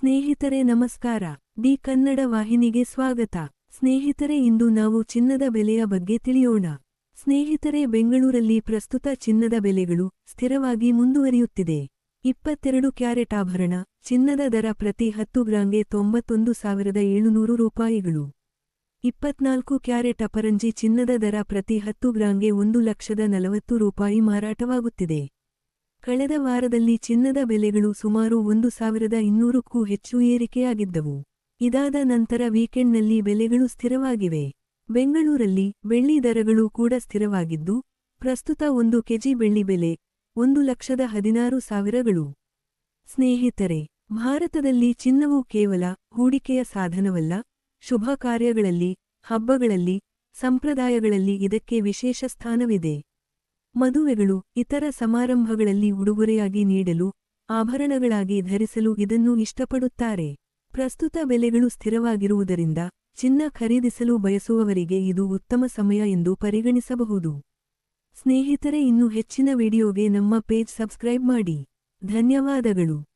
ಸ್ನೇಹಿತರೆ ನಮಸ್ಕಾರ. ಡಿ ಕನ್ನಡ ವಾಹಿನಿಗೆ ಸ್ವಾಗತ. ಸ್ನೇಹಿತರೆ, ಇಂದು ನಾವು ಚಿನ್ನದ ಬೆಲೆಯ ಬಗ್ಗೆ ತಿಳಿಯೋಣ. ಸ್ನೇಹಿತರೆ, ಬೆಂಗಳೂರಲ್ಲಿ ಪ್ರಸ್ತುತ ಚಿನ್ನದ ಬೆಲೆಗಳು ಸ್ಥಿರವಾಗಿ ಮುಂದುವರಿಯುತ್ತಿದೆ. ಇಪ್ಪತ್ತೆರಡು ಕ್ಯಾರೆಟ್ ಆಭರಣ, ಚಿನ್ನದ ದರ ಪ್ರತಿ ಹತ್ತು ಗ್ರಾಂಗೆ ತೊಂಬತ್ತೊಂದು ಸಾವಿರದ ಏಳುನೂರು ರೂಪಾಯಿಗಳು. ಇಪ್ಪತ್ನಾಲ್ಕು ಕ್ಯಾರೆಟ್ ಅಪರಂಜಿ ಚಿನ್ನದ ದರ ಪ್ರತಿ ಹತ್ತು ಗ್ರಾಂಗೆ ಒಂದು ಲಕ್ಷದ ನಲವತ್ತು ರೂಪಾಯಿ ಮಾರಾಟವಾಗುತ್ತಿದೆ. ಕಳೆದ ವಾರದಲ್ಲಿ ಚಿನ್ನದ ಬೆಲೆಗಳು ಸುಮಾರು ಒಂದು ಸಾವಿರದ ಇನ್ನೂರಕ್ಕೂ ಹೆಚ್ಚು ಏರಿಕೆಯಾಗಿದ್ದವು. ಇದಾದ ನಂತರ ವೀಕೆಂಡ್ನಲ್ಲಿ ಬೆಲೆಗಳು ಸ್ಥಿರವಾಗಿವೆ. ಬೆಂಗಳೂರಲ್ಲಿ ಬೆಳ್ಳಿ ದರಗಳು ಕೂಡ ಸ್ಥಿರವಾಗಿದ್ದು, ಪ್ರಸ್ತುತ ಒಂದು ಕೆಜಿ ಬೆಳ್ಳಿ ಬೆಲೆ ಒಂದು ಲಕ್ಷದ ಹದಿನಾರು ಸಾವಿರಗಳು. ಸ್ನೇಹಿತರೆ, ಭಾರತದಲ್ಲಿ ಚಿನ್ನವು ಕೇವಲ ಹೂಡಿಕೆಯ ಸಾಧನವಲ್ಲ. ಶುಭ ಕಾರ್ಯಗಳಲ್ಲಿ, ಹಬ್ಬಗಳಲ್ಲಿ, ಸಂಪ್ರದಾಯಗಳಲ್ಲಿ ಇದಕ್ಕೆ ವಿಶೇಷ ಸ್ಥಾನವಿದೆ. ಮದುವೆಗಳು ಇತರ ಸಮಾರಂಭಗಳಲ್ಲಿ ಉಡುಗೊರೆಯಾಗಿ ನೀಡಲು, ಆಭರಣಗಳಾಗಿ ಧರಿಸಲು ಇದನ್ನು ಇಷ್ಟಪಡುತ್ತಾರೆ. ಪ್ರಸ್ತುತ ಬೆಲೆಗಳು ಸ್ಥಿರವಾಗಿರುವುದರಿಂದ ಚಿನ್ನ ಖರೀದಿಸಲು ಬಯಸುವವರಿಗೆ ಇದು ಉತ್ತಮ ಸಮಯ ಎಂದು ಪರಿಗಣಿಸಬಹುದು. ಸ್ನೇಹಿತರೆ, ಇನ್ನು ಹೆಚ್ಚಿನ ವಿಡಿಯೋಗೆ ನಮ್ಮ ಪೇಜ್ ಸಬ್ಸ್ಕ್ರೈಬ್ ಮಾಡಿ. ಧನ್ಯವಾದಗಳು.